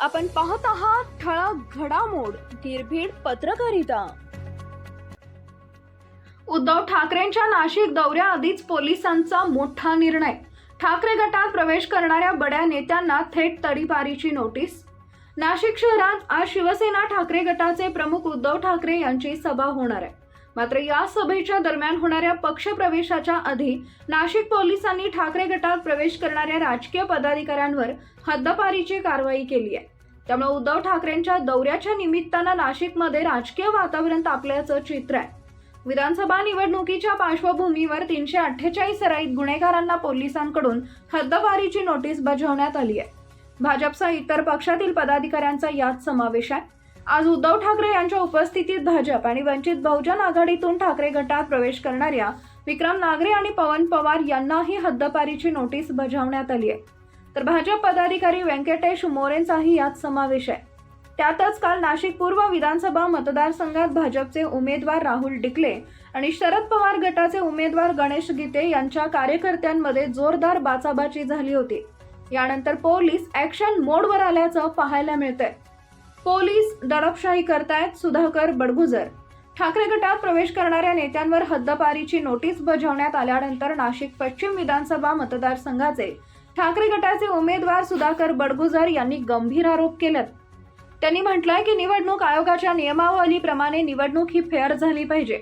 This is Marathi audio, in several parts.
आपण पाहत आहात ठळक घडामोड निर्भीड पत्रकारिता. उद्धव ठाकरेंच्या नाशिक दौऱ्याआधीच पोलिसांचा मोठा निर्णय. ठाकरे गटात प्रवेश करणाऱ्या बड्या नेत्यांना थेट तडीपारीची नोटीस. नाशिक शहरात आज शिवसेना ठाकरे गटाचे प्रमुख उद्धव ठाकरे यांची सभा होणार आहे. मात्र या सभेच्या दरम्यान होणाऱ्या पक्षप्रवेशाच्या आधी नाशिक पोलिसांनी ठाकरे गटात प्रवेश करणाऱ्या राजकीय पदाधिकाऱ्यांवर हद्दपारीची कारवाई केली आहे. त्यामुळे उद्धव ठाकरेंच्या दौऱ्याच्या निमित्तानं नाशिकमध्ये राजकीय वातावरण तापल्याचं चित्र आहे. विधानसभा निवडणुकीच्या पार्श्वभूमीवर तीनशे अठ्ठेचाळीस सराईत गुन्हेगारांना पोलिसांकडून हद्दपारीची नोटीस बजावण्यात आली आहे. भाजपसह इतर पक्षातील पदाधिकाऱ्यांचा यात समावेश आहे. आज उद्धव ठाकरे यांच्या उपस्थितीत भाजप आणि वंचित बहुजन आघाडीतून ठाकरे गटात प्रवेश करणाऱ्या विक्रम नागरे आणि पवन पवार यांनाही हद्दपारीची नोटीस बजावण्यात आली आहे. तर भाजप पदाधिकारी व्यंकटेश मोरेंचाही यात समावेश आहे. त्यातच काल नाशिक पूर्व विधानसभा मतदारसंघात भाजपचे उमेदवार राहुल डिकले आणि शरद पवार गटाचे उमेदवार गणेश गीते यांच्या कार्यकर्त्यांमध्ये जोरदार बाचाबाची झाली होती. यानंतर पोलीस ऍक्शन मोडवर आल्याचं पाहायला मिळतंय. पोलीस दडपशाही करतायत सुधाकर बडगुजर. ठाकरे गटात प्रवेश करणाऱ्या नेत्यांवर हद्दपारीची नोटीस बजावण्यात आल्यानंतर नाशिक पश्चिम विधानसभा मतदारसंघाचे ठाकरे गटाचे उमेदवार सुधाकर बडगुजर यांनी गंभीर आरोप केलेत. त्यांनी म्हटलंय की निवडणूक आयोगाच्या नियमावलीप्रमाणे निवडणूक ही फेअर झाली पाहिजे.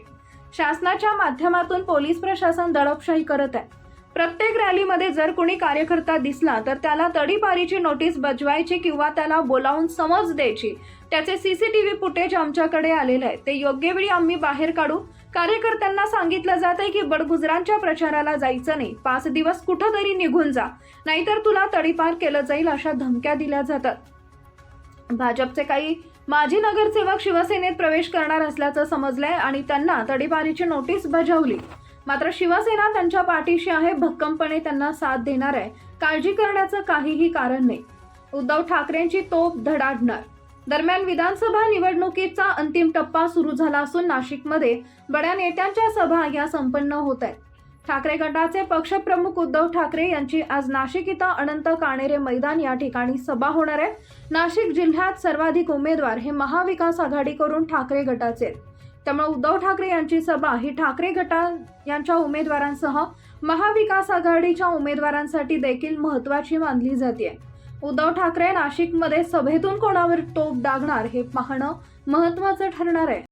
शासनाच्या माध्यमातून पोलीस प्रशासन दडपशाही करत आहे. प्रत्येक रॅलीमध्ये जर कोणी कार्यकर्ता दिसला तर त्याला तडीपारीची नोटीस बजवायची किंवा त्याला बोलावून समज द्यायची. त्याचे सीसीटीव्ही फुटेज आमच्याकडे आलेले आहे. ते योग्य वेळी आम्ही बाहेर काढू. कार्यकर्त्यांना सांगितलं जात आहे की बडगुजरांच्या प्रचाराला जायचं नाही. पाच दिवस कुठं तरी निघून जा. नाहीतर तुला तडीपार केलं जाईल अशा धमक्या दिल्या जातात. भाजपचे काही माजी नगरसेवक शिवसेनेत प्रवेश करणार असल्याचं समजलंय आणि त्यांना तडीपारीची नोटीस बजावली. मात्र शिवसेना त्यांच्या पाठीशी आहे भक्कमपणे त्यांना साथ देणार आहे. काळजी करण्याचं काहीही कारण नाही. उद्धव ठाकरेंची तोप धडाडणार. दरम्यान विधानसभा निवडणुकीचा अंतिम टप्पा सुरू झाला असून नाशिकमध्ये बड्या नेत्यांच्या सभा या संपन्न होत आहेत. ठाकरे गटाचे पक्षप्रमुख उद्धव ठाकरे यांची आज नाशिक इथं अनंत काणेरे मैदान या ठिकाणी सभा होणार आहे. नाशिक जिल्ह्यात सर्वाधिक उमेदवार हे महाविकास आघाडीकडून ठाकरे गटाचे आहेत. त्यामुळे उद्धव ठाकरे यांची सभा ही ठाकरे गटा यांच्या उमेदवारांसह महाविकास आघाडीच्या उमेदवारांसाठी देखील महत्वाची मानली जाते उद्धव ठाकरे नाशिकमध्ये सभेतून कोणावर टोप डागणार हे पाहणं महत्वाचं ठरणार आहे.